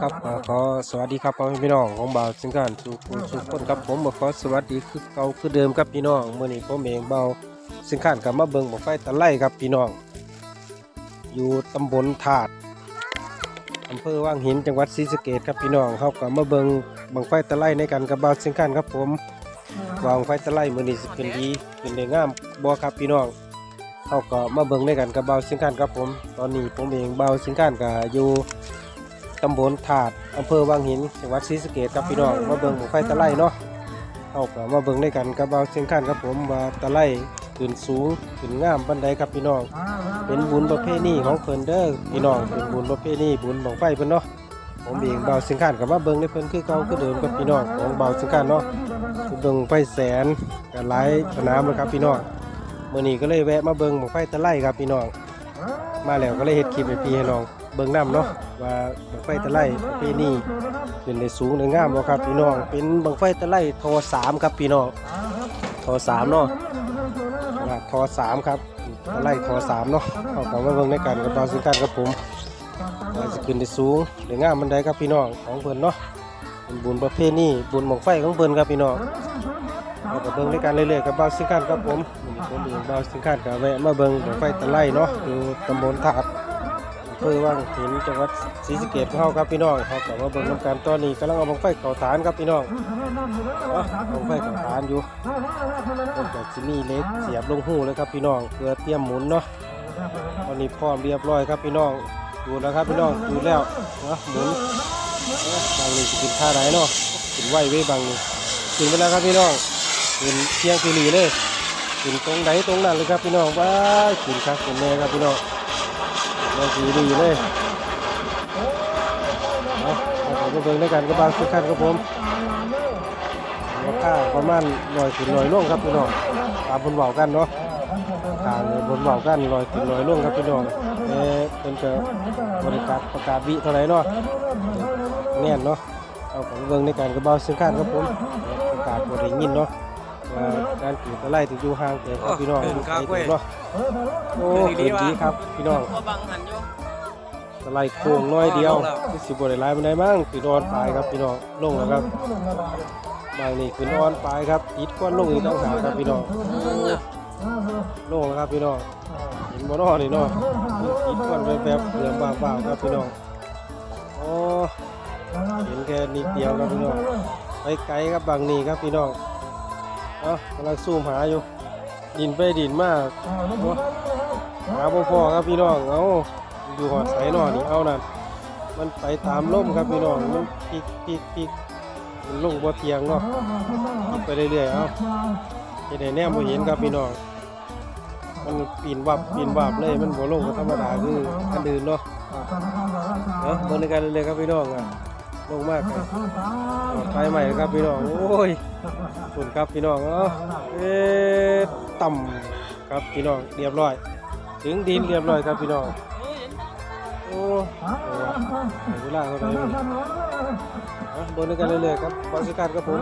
ครับขอสวัสดีครับพ่อแม่พี่น้องของบ่าวสิงการสุขุสุขคนครับผมบอกขอสวัสดีคือเก่าคือเดิมครับพี่น้องเมื่อนี้ผมเองเบาสิงการกับมาเบิงบังไฟตะไลครับพี่น้อง อยู่ตำบลถาดอำเภอว่างหินจังหวัดศรีสะเกษครับพี่น้องเขากับมาเบิงบังไฟตะไลในกันกับบ่าวสิงการครับผมวางไฟตะไลเมื่อนี้สิขึ้นดีขึ้นได้งามบ่ครับพี่น้องเขาก็มาเบิงในกันกับบ่าวสิงการครับผม ตอนนี้ผมเองบ่าวสิงการก็อยู่ ตำบลถาดอำเภอวังหินจังหวัดศรีสะเกษครับพี่น้องมาเบิ่งไฟตะไลเนาะเอาก็มาเบิ่งด้วยกันกับเบาเชียงคันครับผมว่าตะไลขึ้นสูงขึ้นงามบันไดครับพี่น้อง เป็นบุญประเพณีของเพิ่นเด้อพี่น้องเป็นบุญประเพณีบุญบังไฟเพิ่นเนาะผมเองเบาเชียงคันกับมาเบิ่งในเพิ่นคือเก่าคือเดิมกับพี่น้องของเบาเชียงคันเนาะไปเบิ่งไฟแสนกันหลายสนามเลยครับพี่น้องเมื้อนี้ก็เลยแวะมาเบิ่งบังไฟตะไลครับพี่น้องมาแล้วก็เลยเฮ็ดคลิปให้พี่ให้น้อง บิ่งน้ำเนาะว่าบังไฟตะไลประเพณีขึ้นได้สูงได้งามบ่ครับพี่น้องเป็นบังไฟตะไลทอสามครับพี่น้องทอสามเนาะทอสามครับตะไลทอสามเนาะเอากลับมาเบิ่งในกันกับตอนสิงกันครับผมว่าสิขึ้นได้สูงได้งามมันไดครับพี่น้องของเพิ่นเนาะเป็นบุญประเพณีบุญบังไฟของเพิ่นครับพี่น้องเอากับเบิ่งในกันเรื่อยๆกับบ่าวสิงกันครับผมผมเองบ่าสิงกันก็แวะมาเบิ่งบังไฟตะไลเนาะอยู่ตำบลถาด เภอว่างหินจังหวัดศรีสะเกษของเราครับพี่น้องเขาแต่ว่าเบิ่งน้ำกันตอนนี้กำลังเอาบังไฟเก่าฐานครับพี่น้องเอาบังไฟเก่าฐานอยู่ต้นจากซิมีเล็กเสียบลงหูเลยครับพี่น้องเพื่อเตรียมหมุนเนาะตอนนี้พร้อมเรียบร้อยครับพี่น้องดูแล้วครับพี่น้องดูแล้วเนาะหมุนบางนี่จะกินท่าไหนเนาะกินไหวไว้บางนี่กินไปแล้วครับพี่น้องกินเที่ยงคืนนี้เลยกินตรงไหนตรงนั้นเลยครับพี่น้องว้ากินครับกินแม่ครับพี่น้อง เราสีดีเลยเอาเอาผมมาเบิ่งด้วยกันก็บางสุดขั้นครับผมราคาประมาณลอยขึ้นลอยลงครับพี่น้องตามบนเบากันเนาะทางบนเบากันลอยขึ้นลอยลงครับพี่น้องเอ่อเป็นจะบริการประกาศวิเท่าไหรเนาะแน่นเนาะเอาผมเบิ่งในการกระเบาซึ่งขั้นครับผมประกาศบริยินเนาะ ว่าการขีดอะไรถึงอยู่ห่างแต่ครับพี่น้องอยู่ไกลเติบเนาะโอ้เกินดีครับพี่น้องเอาบังหันอยู่สไลด์โค้งน้อยเดียวคือสิบได้หลายมันได้มั้งคือนอนปลายครับพี่น้องลงแล้วครับบางนี่คือนอนปลายครับติดก้อนลงอีกต้องหาครับพี่น้องลงแล้วครับพี่น้องเห็นบ่นอนี่เนาะติดก้อนแบบแบบเหลืองบางๆครับพี่น้องโอ้เห็นแค่นิดเดียวครับพี่น้องไปไกลครับบางนี่ครับพี่น้อง เอ้ากำลังซูมหาอยู่ ดินไปดินมากเนาะหาบ่พอครับพี่น้องเอ้าอยู่หอดใสหนอนี่เอานั่นมันไปตามลมครับพี่น้องมันพลิกพลิกพลิกมันลงบ่เทียงเนาะพลิกไปเรื่อยๆเอาจะได้แนมบ่เห็นครับพี่น้องมันปีนวับปีนวับเลยมันบ่ลงก็ธรรมดาคืออันอื่นเนาะเนาะเบิ่งในกันเรื่อยๆครับพี่น้องอะ ลงมากเลยปลอดภัยใหม่ครับพี่น้องโอ้ยสุดครับพี่น้องเอ้าเอ๊ะต่ำครับพี่น้องเรียบร้อย ถึงดินเรียบร้อยครับพี่น้องโอ้เอาวะเวลาเท่าไหร่บนด้วยกันเรื่อยๆครับบริการครับผม